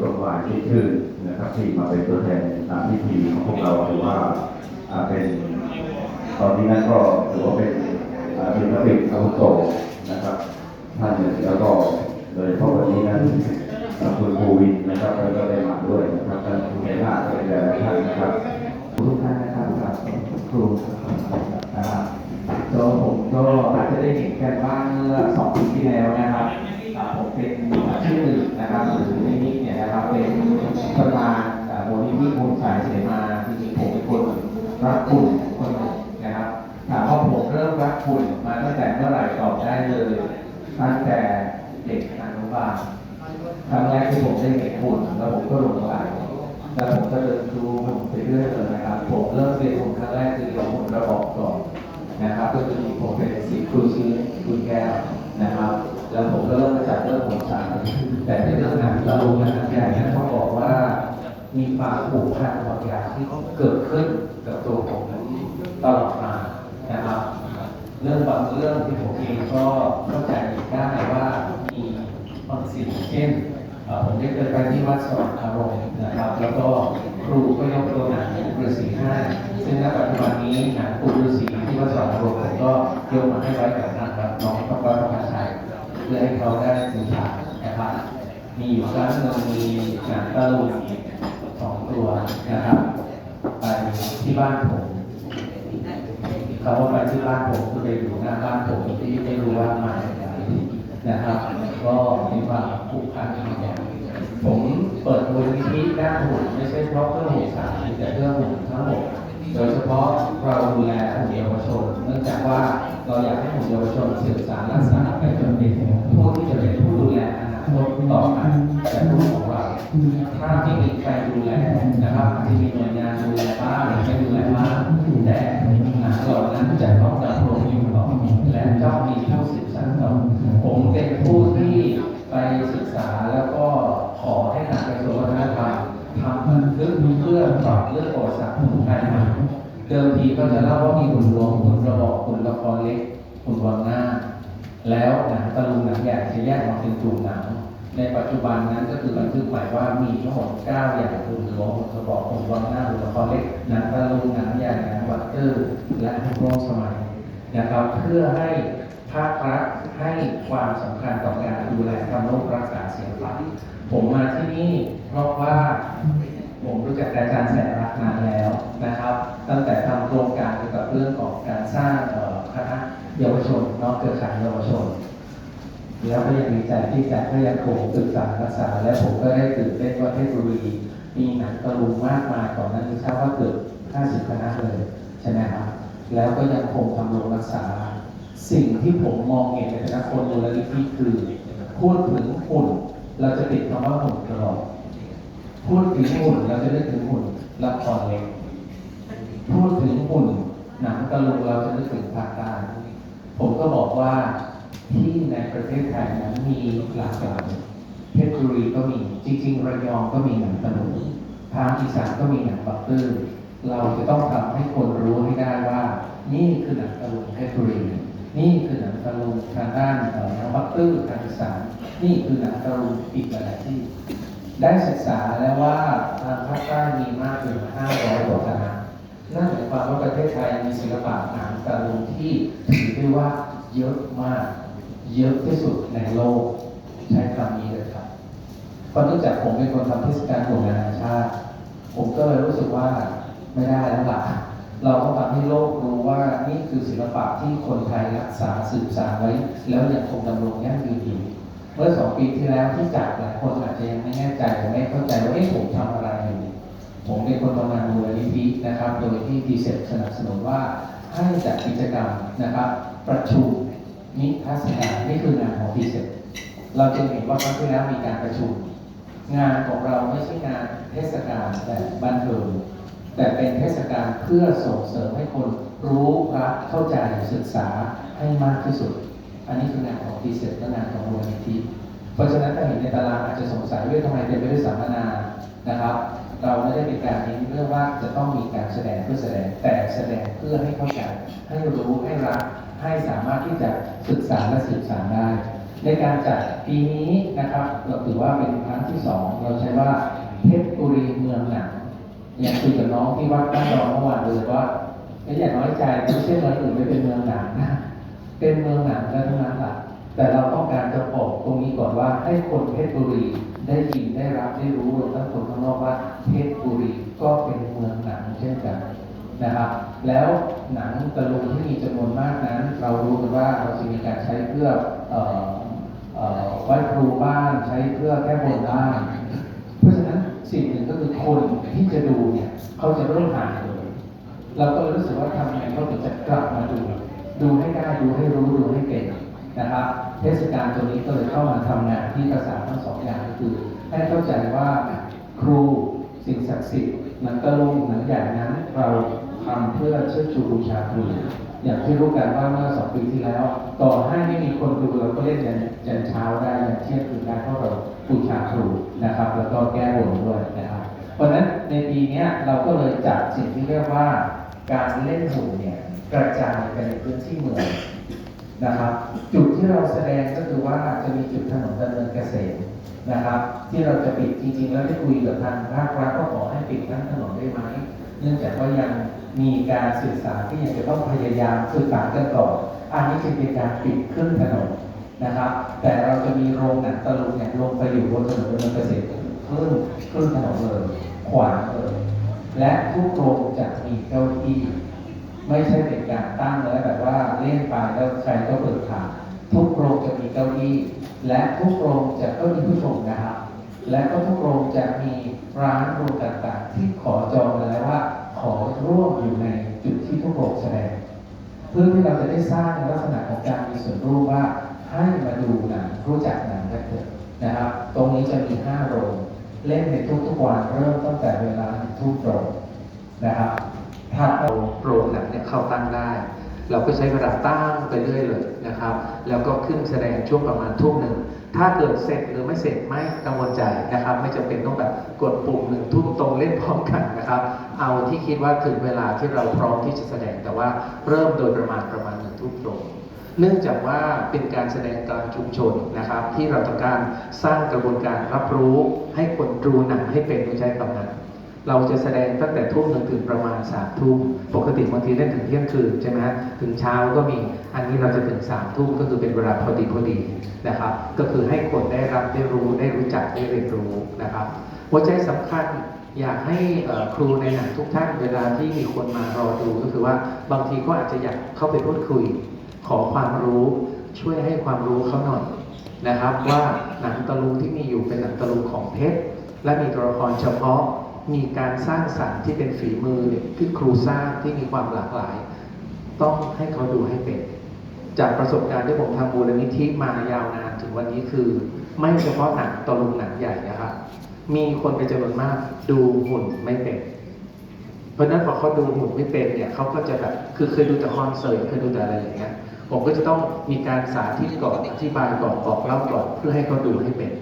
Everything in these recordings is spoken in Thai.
นะครับคุณกฎหมายที่ชื่อนะครับ ที่มาเป็นตัวแทนตามพิธีของพวกเราถือว่าเป็นตอนนี้นั้นก็ถือว่าเป็นเป็นระเบียบอาวุโสนะครับ ท่านเนี่ยแล้วก็โดยเฉพาะวันนี้นั้นคุณภูวินนะครับแล้วก็ได้มาด้วยนะครับท่านผู้ใหญ่บ้านก็เป็นหลายท่านนะครับทุกท่านนะครับกับครูนะครับตัวผมก็อาจจะได้เห็นกันบ้างสองามูลนิธิมูลสายเสมาจริงๆผมเป็นคนรักคุณคนหนึ่งนะครับถามว่าผมเริ่มรักคุณมาตั้งแต่เมื่อไหร่ตอบได้เลย ตั้งแต่เด็กอนุบาลครั้งแรกที่ผมได้เห็นคุณแล้วผมก็หลงไหลแล้วผมก็เดินดูผมไปเรื่อยเลยนะครับ ผมเริ่มเรียนผมครั้งแรกคือเรียนผมระบอกก่อนนะครับ ก็คือผมเป็นศิษย์ครูชื่อคุณแก้วนะครับ แล้วผมก็เริ่มมาจากเรื่องผมสารแต่ในเรื่องหนังตะลุงหนังใหญ่นั้นเขาบอก มีความผูกพันบางอย่างที่เกิดขึ้นกับตัวผมตลอดมานะครับ เรื่องบางเรื่องที่ผมเองก็เข้าใจได้ว่ามีบางสิ่งเช่นผมได้เคยไปที่วัดสว่างอารมณ์นะครับ แล้วก็ครูก็ยกตัวหนังฤาษีให้ซึ่งณปัจจุบันนี้หนังปูฤาษีที่วัดสว่างอารมณ์ผมก็ยกมาให้ไว้กับทางกับน้องพระพระพระชัยเพื่อให้เขาได้บูชานะครับมีอยู่ครั้งหนึ่งมีหนังตะลุงสอง ตัวนะครับ ไปที่บ้านผมเขาว่าไปที่บ้านผมก็ไปอยู่หน้าบ้านผมที่ไม่รู้ว่ามาจากไหนนะครับ ก็มีความผูกพันกันอย่างผมเปิดมูลนิธิด้านหุ่นไม่ใช่เพราะเพื่อหุ่นสามแต่เพื่อหุ่นทั้งหมดโดยเฉพาะเราดูแลหุ่นเยาวชน เนื่องจากว่าเราอยากให้หุ่นเยาวชนสืบสานรักษาไปจนเป็นผู้ที่จะเป็นผู้ดูแลอนาคตต่อไปจากลูกของ เราถ้าไม่มีใครดูแลนะครับอาจจะมีหน่วยงานดูแลบ้างหรือไม่ดูแลบ้างแต่หนังเหล่านั้นจะต้องดำรงอยู่ต่อและต้องมีผู้สืบสานต่อผมเป็นผู้ที่ไปศึกษาแล้วก็ขอให้ทางกระทรวงวัฒนธรรมทำบันทึกเพื่อปรับเรื่องประวัติศาสตร์ของไทยใหม่เดิมทีก็จะเล่าว่ามีหุ่นรวมหุ่นระบอกหุ่นละครเล็กหุ่นวังหน้า แล้วหนังตะลุงหนังใหญ่จะแยกออกเป็นกลุ่มหนัง ในปัจจุบันนั้นก็คือบันทึกหมายว่ามีทั้งหมด9อย่างหุ่นหลวงหุ่นกระบอกหุ่นวังหน้าหุ่นละครเล็กนังตะลุงนังใหญ่นังวัตเตอร์และทุกโลกสมัยนะครับ เพื่อให้ภาครัฐให้ความสำคัญต่อการดูแลทำโรครักษาเสียงฟังผมมาที่นี่เพราะว่าผมรู้จักอาจารย์แสนรักนานแล้วนะครับ ตั้งแต่ทำโครงการเกี่ยวกับเรื่องของการสร้างคณะเยาวชนนอกเครือข่ายเยาวชน แล้วก็ยังดีใจที่จะก็ยังคงศึกษารักษา และผมก็ได้ตื่นเต้นว่าเทคโนโลยีมีหนังตะลุงมากมายก่อนหนั้นที่ทราบว่าเกือบ50คณะเลยใช่ไหมครับแล้วก็ยังคงทำรงรักษา สิ่งที่ผมมองเห็นในฐานะคนมูลนิธิคือพูดถึงหุ่นเราจะติดคำว่าหุ่นตลอดพูดถึงหุ่นเราจะนึกถึงหุ่นละครเล็กพูดถึงหุ่นหนังตะลุงเราจะนึกถึงภาคใต้ผมก็บอกว่า ที่ในประเทศไทยนั้นมีหลากหลายเพชรบุรีก็มีจริงๆระยองก็มีหนังตะลุงทางอีสานก็มีหนังบักตื้อเราจะต้องทำให้คนรู้ให้ได้ว่า นี่คือหนังตะลุงเพชรบุรีนี่คือหนังตะลุงทางด้านเหนังบักตื้อทางอีสานนี่คือหนังตะลุงอีกหลายที่ ได้ศึกษาแล้วว่าทางภาคใต้มีมากถึง500กว่าคณะนั่นหมายความว่าประเทศไทยมีศิลปะหนังตะลุงที่ถือได้ว่าเยอะมาก เยอะที่สุดในโลก ใช้คำนี้เลยครับเพราะเนื่องจากผมเป็นคนทำเทศกาลโบราณนานาชาติ ผมก็เลยรู้สึกว่าไม่ได้แล้วล่ะเราต้องทำให้โลกรู้ว่านี่คือศิลปะที่คนไทยรักษาสืบสานไว้ แล้วยังคงดำรงยั่งยืนอยู่เมื่อสองปีที่แล้วที่จัดหลายคนอาจจะยังไม่แน่ใจหรือไม่เข้าใจว่าเอ๊ะผมทำอะไรอยู่ผมเป็นคนทำงานมูลนิธินะครับ โดยที่ดีเซ็ตสนับสนุนว่าให้จัดกิจกรรมนะครับ ประชุม นิทรรศการนี่คืองานของดีเซ็ตเราจึงเห็นว่าครั้งที่แล้วมีการประชุม งานของเราไม่ใช่งานเทศกาลแบบบันเทิงแต่เป็นเทศกาลเพื่อส่งเสริมให้คนรู้รักเข้าใจศึกษาให้มากที่สุด อันนี้คืองานของดีเซ็ตและงานของมูลนิธิเพราะฉะนั้นถ้าเห็นในตารางอาจจะสงสัยว่าทำไมเต็มไปด้วยสัมมนานะครับ เราไม่ได้เป็นการเน้นเรื่องว่าจะต้องมีการแสดงเพื่อแสดงแต่แสดงเพื่อให้เข้าใจให้รู้ให้รัก ให้สามารถที่จะศึกษาและสื่อสารได้ ในการจัดปีนี้นะครับเราถือว่าเป็นครั้งที่สองเราใช้ว่าเพชรบุรีเมืองหนังอย่างคุยกับน้องที่วัดบ้านดอนเมื่อวานเลยว่าไม่อย่าน้อยใจไม่ใช่เมืองอื่นไม่เป็นเมืองหนังนะเป็นเมืองหนังและทั้งนั้นแหละแต่เราต้องการจะบอกตรงนี้ก่อนว่าให้คนเพชรบุรีได้ยินได้รับได้รู้รวมทั้งคนข้างนอกว่าเพชรบุรีก็เป็นเมืองหนังเช่นกัน นะครับ แล้วหนังตะลุงที่มีจำนวนมากนั้น เรารู้กันว่าเราจะมีการใช้เพื่อไหว้ครูบ้านใช้เพื่อแก้บนบ้านเพราะฉะนั้นสิ่งหนึ่งก็คือคนที่จะดูเนี่ยเขาจะเริ่มหางเลยเราก็รู้สึกว่าทำยังไงเขาถึงจะกลับมาดู ดูให้ได้ดูให้รู้ดูให้เป็นนะครับ เทศกาลตัวนี้ก็เลยเข้ามาทำงานที่ภาษานทั้งสองอย่างก็คือ ให้เข้าใจว่าครูสิ่งศักดิ์สิทธิ์หนังตะลุงหนังใหญ่นั้นเรา ทำเพื่อเชิดชูบูชาครูอย่างที่รู้กันว่าเมื่อสองปีที่แล้ว ต่อให้ไม่มีคนดูเราก็เล่นยันยันเช้าได้ยันเที่ยงคืนได้เพราะเราบูชาครูนะครับ แล้วก็แก้บนด้วยนะครับ เพราะฉะนั้นในปีนี้เราก็เลยจัดสิ่งที่เรียกว่าการเล่นหุ่นเนี่ยกระจายไปในพื้นที่เมืองนะครับ จุดที่เราแสดงก็คือว่าจะมีจุดถนนดำเนินเกษตรนะครับ ที่เราจะปิดจริงๆ แล้วได้คุยกับทางภาครัฐก็ขอให้ปิดทั้งถนนได้ไหม เนื่องจากว่ายังมีการสื่อสารที่ยังจะต้องพยายามสื่อสารกันต่ออันนี้จะเป็นการปิดครึ่งถนนนะครับ แต่เราจะมีโรงหนังตะลุงเนี่ยลงไปอยู่บนถนนเนินเกษตรครึ่งครึ่งถนนเลยขวางเลยและทุกโรงจะมีเก้าอี้ไม่ใช่เป็นการตั้งแล้วแบบว่าเล่นไปแล้วใครก็เปิดทางทุกโรงจะมีเก้าอี้และทุกโรงจะก็มีผู้ชมนะครับ และก็ทุกโรงจะมีร้านโรงต่างๆ ที่ขอจองมาแล้วว่า ขอร่วมอยู่ในจุดที่ทุกโรงแสดง เพื่อที่เราจะได้สร้างลักษณะของการมีส่วนร่วมว่าให้มาดูหนังรู้จักหนังกันเถอะนะครับ ตรงนี้จะมี5โรงเล่นในทุกๆวันเริ่มตั้งแต่เวลาทุ่มตรงนะครับถ้าเราโรงหนังเนี่ยเข้าตั้งได้ เราก็ใช้เวลาตั้งไปเรื่อยเลยนะครับ แล้วก็ขึ้นแสดงช่วงประมาณทุ่มหนึ่ง ถ้าเกิดเสร็จหรือไม่เสร็จไม่กังวลใจนะครับ ไม่จำเป็นต้องแบบกดปุ่มหนึ่งทุ่มตรงเล่นพร้อมกันนะครับ เอาที่คิดว่าถึงเวลาที่เราพร้อมที่จะแสดงแต่ว่าเริ่มโดยประมาณประมาณหนึ่งทุ่มตรงเนื่องจากว่าเป็นการแสดงกลางชุมชนนะครับ ที่เราต้องการสร้างกระบวนการรับรู้ให้คนดูหนังให้เป็นโดยใช้คำนั้น เราจะแสดงตั้งแต่ทุ่มหนึ่งถึงประมาณสามทุ่มปกติบางทีเล่นถึงเที่ยงคืนใช่ไหมฮะถึงเช้าก็มีอันนี้เราจะถึงสามทุ่มก็คือเป็นเวลาพอดีพอดีนะครับ ก็คือให้คนได้รับได้รู้ได้รู้จักได้เรียนรู้นะครับหัวใจสำคัญอยากให้ครูในหนังทุกท่านเวลาที่มีคนมารอดูก็คือว่าบางทีก็อาจจะอยากเข้าไปพูดคุย ขอความรู้ช่วยให้ความรู้เขาหน่อยนะครับ ว่าหนังตะลุงที่มีอยู่เป็นหนังตะลุงของเพชรและมีตัวละครเฉพาะ มีการสร้างสรรค์ที่เป็นฝีมือที่ครูสร้างที่มีความหลากหลาย ต้องให้เขาดูให้เป็น จากประสบการณ์ที่ผมทำมูลนิธิมายาวนานถึงวันนี้คือ ไม่เฉพาะหนังตะลุงหนังใหญ่นะครับมีคนเป็นจำนวนมากดูหุ่นไม่เป็น เพราะฉะนั้นพอเขาดูหุ่นไม่เป็นเนี่ยเขาก็จะแบบคือเคยดูแต่คอนเสิร์ตเคยดูแต่อะไรอย่างเงี้ยผมก็จะต้องมีการสาธิตก่อนอธิบายก่อนบอกเล่าก่อนเพื่อให้เขาดูให้เป็น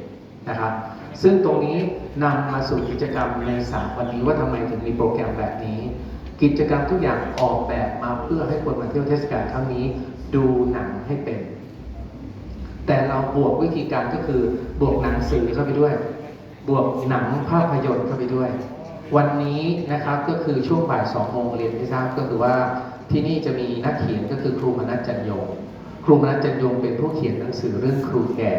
นะครับ ซึ่งตรงนี้นำมาสู่กิจกรรมในสามวันนี้ว่าทำไมถึงมีโปรแกรมแบบนี้ กิจกรรมทุกอย่างออกแบบมาเพื่อให้คนมาเที่ยวเทศกาลครั้งนี้ ดูหนังให้เป็น แต่เราบวกวิธีการก็คือบวกหนังสือเข้าไปด้วย บวกหนังภาพยนตร์เข้าไปด้วย วันนี้นะครับก็คือช่วงบ่ายสองโมงเรียนที่ทราบก็คือว่าที่นี่จะมีนักเขียนก็คือครูมนัสจันยง ครูมนัสจันยงเป็นผู้เขียนหนังสือเรื่องครูแก่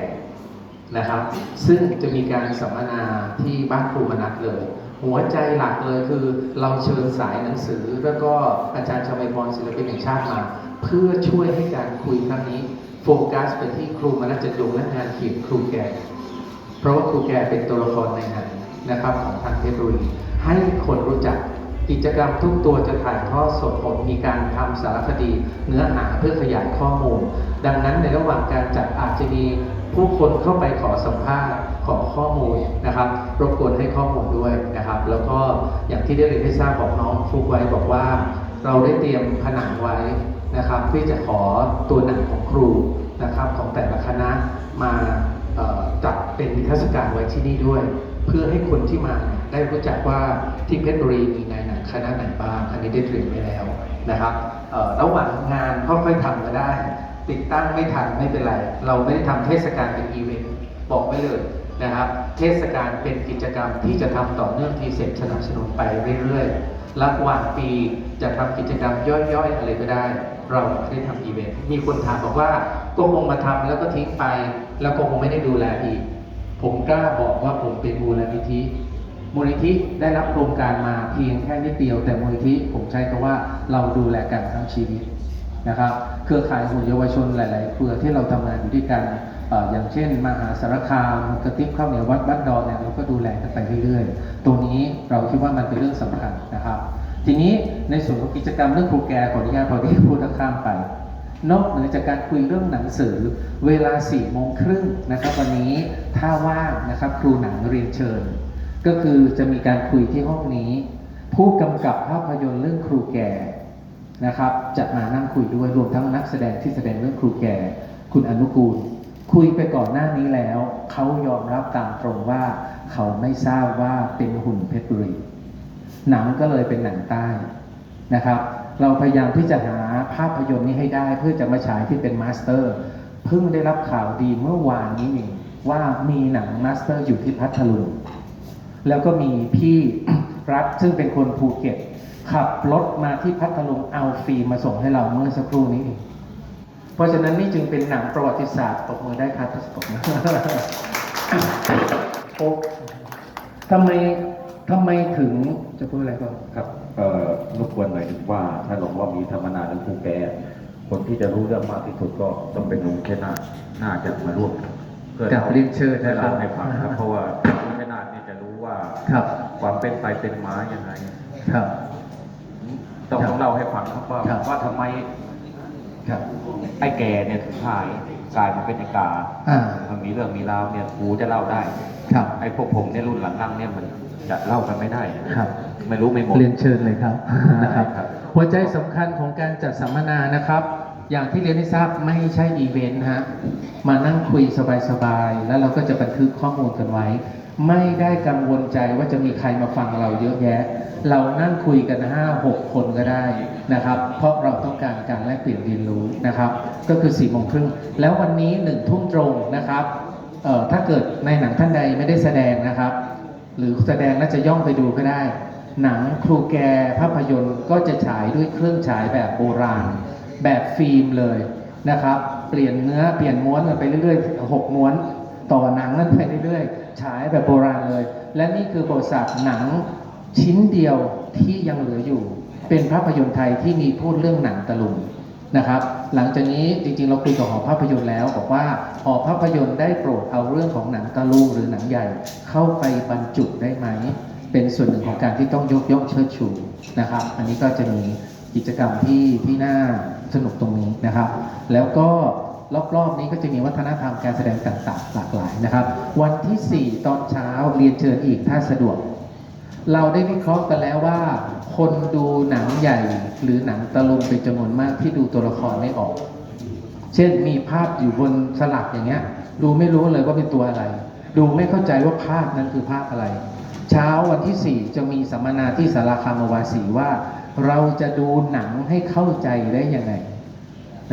นะครับ ซึ่งจะมีการสัมมนาที่บ้านครูมนัสเลย หัวใจหลักเลยคือเราเชิญสายหนังสือ แล้วก็อาจารย์ชมัยพรศิลปินแห่งชาติมา เพื่อช่วยให้การคุยครั้งนี้โฟกัสไปที่ครูมนัสจันยงและงานเขียนครูแก่ เพราะว่าครูแก่เป็นตัวละครในหนังนะครับของทางเพบุรีให้คนรู้จัก กิจกรรมทุกตัวจะถ่ายทอดสดผลมีการทำสารคดีเนื้อหาเพื่อขยายข้อมูล ดังนั้นในระหว่างการจัดอาจจะมีผู้คนเข้าไปขอสัมภาษณ์ขอข้อมูลนะครับ รบกวนให้ข้อมูลด้วยนะครับ แล้วก็อย่างที่ได้เรียนให้ทราบบอกน้องฟลุกไว้บอกว่า เราได้เตรียมผนังไว้นะครับที่จะขอตัวหนังของครูนะครับของแต่ละคณะมาจัดเป็นนิทรรศการไว้ที่นี่ด้วย เพื่อให้คนที่มาได้รู้จักว่าที่เพชรบุรีมีนายหนังคณะไหนบ้างอันนี้ได้เตรียมไว้แล้วนะครับระหว่างงานค่อยๆทำก็ได้ ติดตั้งไม่ทันไม่เป็นไร เราไม่ได้ทำเทศกาลเป็นอีเวนต์บอกไว้เลยนะครับ เทศกาลเป็นกิจกรรมที่จะทำต่อเนื่องทีเสร็จสนับสนุนไปเรื่อยๆระหว่างปีจะทำกิจกรรมย่อยๆอะไรก็ได้ เราไม่ได้ทำอีเวนต์มีคนถามบอกว่าก็คงมาทำแล้วก็ทิ้งไป แล้วก็คงไม่ได้ดูแลอีก ผมกล้าบอกว่าผมเป็นมูลนิธิ มูลนิธิได้รับโครงการมาเพียงแค่นิดเดียว แต่มูลนิธิผมใช้คำว่าเราดูแลกันทั้งชีวิตนะครับ เครือข่ายหุ่นเยาวชนหลาย ๆ เครือที่เราทำงานอยู่ด้วยกันออย่างเช่น มหาสารคามกระติบข้าวเหนียววัดบ้านดอนเนี่ยเราก็ดูแลกันไปเรื่อย ๆ ตรงนี้เราคิดว่ามันเป็นเรื่องสำคัญนะครับ ทีนี้ในส่วนของกิจกรรมเรื่องครูแกขออนุญาตพอที่พูดแล้วข้ามไป นอกเหนือจากการคุยเรื่องหนังสือ เวลา4ี่โมงครึ่งนะครับ วันนี้ถ้าว่างนะครับครูหนังเรียนเชิญ ก็คือจะมีการคุยที่ห้องนี้ ผู้กำกับภาพยนตร์เรื่องครูแก่นะครับจะมานั่งคุยด้วยรวมทั้งนักแสดงที่แสดงเรื่องครูแก่ คุณอนุกูล คุยไปก่อนหน้านี้แล้ว เขายอมรับตามตรงว่า เขาไม่ทราบว่าเป็นหุ่นเพชรบุรีหนังก็เลยเป็นหนังใต้นะครับ เราพยายามที่จะหาภาพยนตร์นี้ให้ได้เพื่อจะมาฉายที่เป็นมาสเตอร์เพิ่งได้รับข่าวดีเมื่อวานนี้เองว่ามีหนังมาสเตอร์อยู่ที่พัทลุงแล้วก็มีพี่รัฐซึ่งเป็นคนภูเก็ต ขับรถมาที่พัทลุงเอาฟิล์มมาส่งให้เราเมื่อสักครู่นี้เองเพราะฉะนั้นนี่จึงเป็นหนังประวัติศาสตร์ตบมือได้ครับตบมือโอ้ทำไม ทำไมถึงจะพูดอะไรก่อนครับเอ่อรบกวนหน่อยถึงว่า ถ้าหลวงว่ามีธรรมนาเรื่องครูแกคนที่จะรู้เรื่องมากที่สุดก็ต้องเป็นลุงแค่นาคน่าจะมาร่วมเพื่อกับเรียนเชิญให้นะครับเล่าให้ฟังครับ เพราะว่าลุงแค่นาคนี่จะรู้ว่าครับความเป็นไปเป็นมายังไง ครับ ต้องครับต้องเล่าให้ฟังครับว่าครับ ว่าทำไมครับไอ้แกเนี่ยถึงหายกลายมาเป็นไอ้กา อ่ามันมีเรื่องมีราวเนี่ยครูจะเล่าได้ ครับไอ้พวกผมเนี่ยรุ่นหลังๆเนี่ยมัน จะเล่ากันไม่ได้ครับ ไม่รู้ไม่หมด เรียนเชิญเลยครับนะครับครับหัวใจสำคัญของการจัดสัมมนานะครับ อย่างที่เรียนให้ทราบไม่ใช่อีเวนต์ฮะมานั่งคุยสบายๆแล้วเราก็จะบันทึกข้อมูลกันไว้ ไม่ได้กังวลใจว่าจะมีใครมาฟังเราเยอะแยะ เรานั่งคุยกันห้าหกคนก็ได้นะครับ เพราะเราต้องการการแลกเปลี่ยนเรียนรู้นะครับ ก็คือ4ี่โมงครึ่งแล้ววันนี้หนึ่งทุ่มตรงนะครับเอ่อถ้าเกิดในหนังท่านใดไม่ได้แสดงนะครับ หรือแสดงแล้วจะย่องไปดูก็ได้ หนังครูแกภาพยนตร์ก็จะฉายด้วยเครื่องฉายแบบโบราณ แบบฟิล์มเลยนะครับ เปลี่ยนเนื้อเปลี่ยนม้วนกันไปเรื่อยๆหกม้วน ต่อหนังนั้นไปเรื่อยๆฉายแบบโบราณเลย และนี่คือบริษัทหนังชิ้นเดียวที่ยังเหลืออยู่ เป็นภาพยนตร์ไทยที่มีพูดเรื่องหนังตะลุง นะครับ หลังจากนี้จริงๆ เราคุยกับหอภาพยนตร์แล้วบอกว่าหอภาพยนตร์ได้โปรดเอาเรื่องของหนังตะลุงหรือหนังใหญ่เข้าไปบรรจุได้ไหม เป็นส่วนหนึ่งของการที่ต้องยกย่องเชิดชูนะครับ อันนี้ก็จะมีกิจกรรมที่ที่น่าสนุกตรงนี้นะครับ แล้วก็รอบๆนี้ก็จะมีวัฒนธรรมการแสดงต่างๆ หลากหลายนะครับ วันที่ 4 ตอนเช้าเรียนเชิญอีกถ้าสะดวก เราได้วิเคราะห์กันแล้วว่า คนดูหนังใหญ่ หรือหนังตะลุงเป็นจำนวนมากที่ดูตัวละครไม่ออก เช่นมีภาพอยู่บนสลักอย่างเงี้ย ดูไม่รู้เลยว่าเป็นตัวอะไร ดูไม่เข้าใจว่าภาพนั้นคือภาพอะไร เช้าวันที่ 4 จะมีสัมมนาที่สาราคามวาสีว่า เราจะดูหนังให้เข้าใจได้ยังไง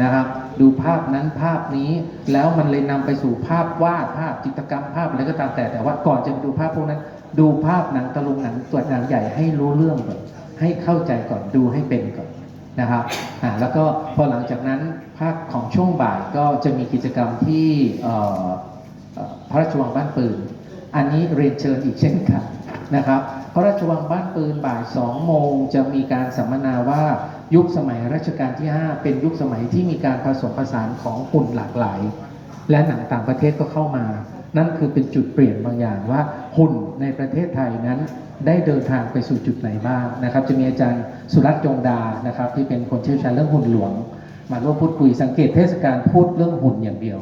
นะครับดูภาพนั้นภาพนี้แล้วมันเลยนำไปสู่ภาพวาดภาพจิตรกรรมภาพอะไรก็ตามแต่แต่ว่าก่อนจะดูภาพพวกนั้น ดูภาพหนังตะลุงหนังตัวหนังใหญ่ให้รู้เรื่องก่อนให้เข้าใจก่อนดูให้เป็นก่อนนะครับอ่าแล้วก็พอหลังจากนั้นภาคของช่วงบ่ายก็จะมีกิจกรรมที่พระราชวังบ้านปืน อันนี้เรียนเชิญอีกเช่นกันนะครับ พระราชวังบ้านปืนบ่าย2โมงจะมีการสัมมนาว่ายุคสมัยรัชกาลที่ 5 เป็นยุคสมัยที่มีการผสมผสานของหุ่นหลากหลาย และหนังต่างประเทศก็เข้ามา นั่นคือเป็นจุดเปลี่ยนบางอย่างว่าหุ่นในประเทศไทยนั้นได้เดินทางไปสู่จุดไหนบ้างนะครับ จะมีอาจารย์สุรัตน์จงดานะครับ ที่เป็นคนเชี่ยวชาญเรื่องหุ่นหลวง มาร่วมพูดคุยสังเกตเทศกาลพูดเรื่องหุ่นอย่างเดียว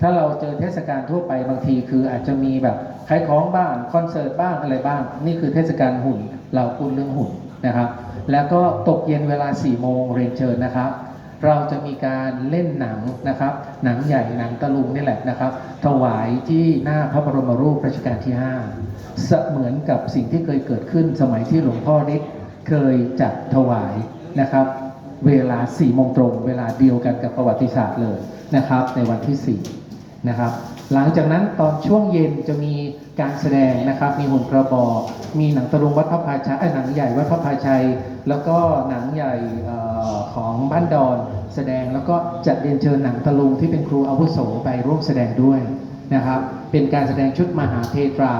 ถ้าเราเจอเทศกาลทั่วไปบางทีคืออาจจะมีแบบขายของบ้างคอนเสิร์ตบ้างอะไรบ้าง นี่คือเทศกาลหุ่นเราพูดเรื่องหุ่นนะครับ แล้วก็ตกเย็นเวลา4โมงเรียนเชิญนะครับ เราจะมีการเล่นหนังนะครับ หนังใหญ่หนังตะลุงนี่แหละนะครับ ถวายที่หน้าพระบรมรูปรัชกาลที่ 5 เสมือนกับสิ่งที่เคยเกิดขึ้นสมัยที่หลวงพ่อฤทธิ์เคยจัดถวายนะครับ เวลา4โมงตรง เวลาเดียวกันกับประวัติศาสตร์เลยนะครับ ในวันที่4นะครับ หลังจากนั้นตอนช่วงเย็นจะมีการแสดงนะครับ มีหุ่นกระบอกมีหนังตะลุงวัดพระพาชัยหนังใหญ่วัดพระพาชัย แล้วก็หนังใหญ่ของบ้านดอนแสดงแล้วก็จะเรียนเชิญหนังตะลุงที่เป็นครูอาวุโสไปร่วมแสดงด้วยนะครับ เป็นการแสดงชุดมหาเพตรา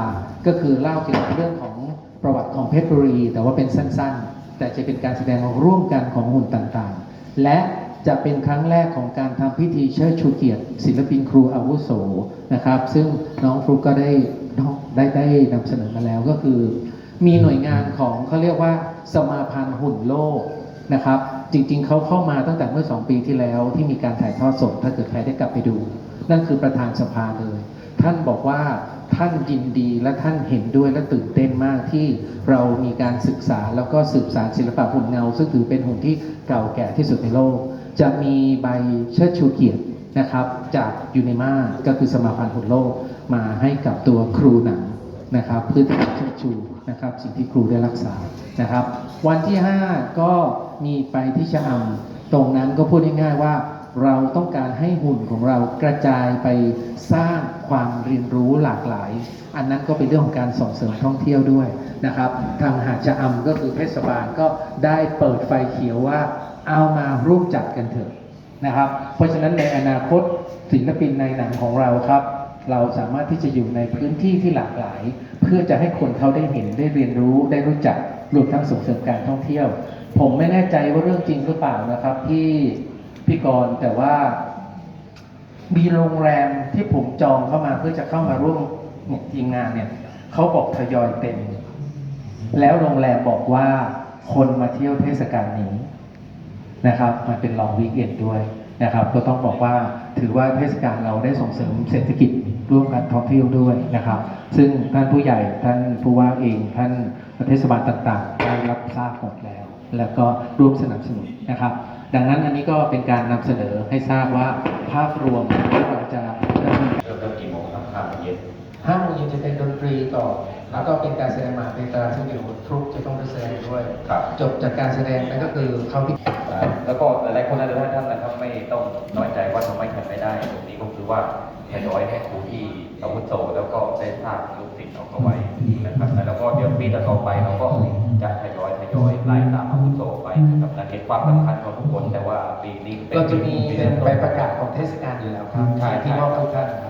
ก็คือเล่าเกี่ยวกับเรื่องของประวัติของเพชรบุรี แต่ว่าเป็นสั้นๆ แต่จะเป็นการแสดงร่วมกันของหุ่นต่างๆ และ จะเป็นครั้งแรกของการทำพิธีเชิดชูเกียรติศิลปินครูอาวุโสนะครับ ซึ่งน้องฟลุกก็ได้ได้ได้นำเสนอมาแล้วก็คือ มีหน่วยงานของเขาเรียกว่าสมาพันธ์หุ่นโลกนะครับ จริงๆ เขาเข้ามาตั้งแต่เมื่อ 2 ปีที่แล้วที่มีการถ่ายทอดสดถ้าเกิดใครได้กลับไปดู นั่นคือประธานสภาเลย ท่านบอกว่า ท่านยินดีและท่านเห็นด้วยและตื่นเต้นมากที่เรามีการศึกษาแล้วก็สืบสานศิลปะหุ่นเงา ซึ่งถือเป็นหุ่นที่เก่าแก่ที่สุดในโลก จะมีใบเชิดชูเกียรตินะครับ จากยูเนมาก็คือสมาพันธ์หุ่นโลกมาให้กับตัวครูหนังนะครับเพื่อที่จะเชิดชูนะครับสิ่งที่ครูได้รักษานะครับ วันที่ 5 ก็มีไปที่ชะอำตรงนั้นก็พูดง่ายๆว่า เราต้องการให้หุ่นของเรากระจายไปสร้างความเรียนรู้หลากหลาย อันนั้นก็เป็นเรื่องของการส่งเสริมท่องเที่ยวด้วยนะครับ ทางหาดชะอำก็คือเทศบาลก็ได้เปิดไฟเขียวว่า เอามาร่วมจัดกันเถอะนะครับ เพราะฉะนั้นในอนาคตศิลปินในหนังของเราครับเราสามารถที่จะอยู่ในพื้นที่ที่หลากหลาย เพื่อจะให้คนเขาได้เห็นได้เรียนรู้ได้รู้จักรวมทั้งส่งเสริมการท่องเที่ยว ผมไม่แน่ใจว่าเรื่องจริงหรือเปล่านะครับที่ พี่กรณ์แต่ว่า มีโรงแรมที่ผมจองเข้ามาเพื่อจะเข้ามาร่วมยทีมงานเนี่ยเขาบอกทยอยเต็ม แล้วโรงแรมบอกว่าคนมาเที่ยวเทศกาลนี้นะครับ มันเป็นลองวีคเอนด้วยนะครับ ก็ต้องบอกว่าถือว่าเทศกาลเราได้ส่งเสริมเศรษฐกิจร่วมกันท่องเที่ยวด้วยนะครับ ซึ่งท่านผู้ใหญ่ท่านผู้ว่าเองท่านเทศบาลต่างๆได้รับทราบหมดแล้ว แล้วก็ร่วมสนับสนุนนะครับ ดังนั้นอันนี้ก็เป็นการนำเสนอให้ทราบว่าภาพรวมที่เราจะดำเนินเริ่มเริ่มกี่โมงครับห้าโมงเย็นห้าโมงเย็นจะเป็นดนตรีต่อ แล้วก็เป็นการแสดงหมากเป็นตราซึ่งเดี๋ยวทรุกจะต้องไปแสดงด้วยครับจบจากการแสดงนั่นก็คือเข้าพิธีแล้วก็หลายๆคนหลายๆท่านนะครับไม่ต้องน้อยใจว่าทำไมทำไม่ได้ตรงนี้ก็คือว่าทยอยให้ครูที่อาวุโสแล้วก็ได้สร้างลูกศิษย์เอาเข้าไว้นะครับแล้วก็เดี๋ยวปีต่อๆไปเราก็จะทยอย ทยอยไล่ตามอาวุโสไปนะครับและเห็นความสำคัญของทุกคนแต่ว่าปีนี้เป็นเราจะมีเป็นใบประกาศของเทศกาลอยู่แล้วครับใช่ที่มอบทุกท่านครับ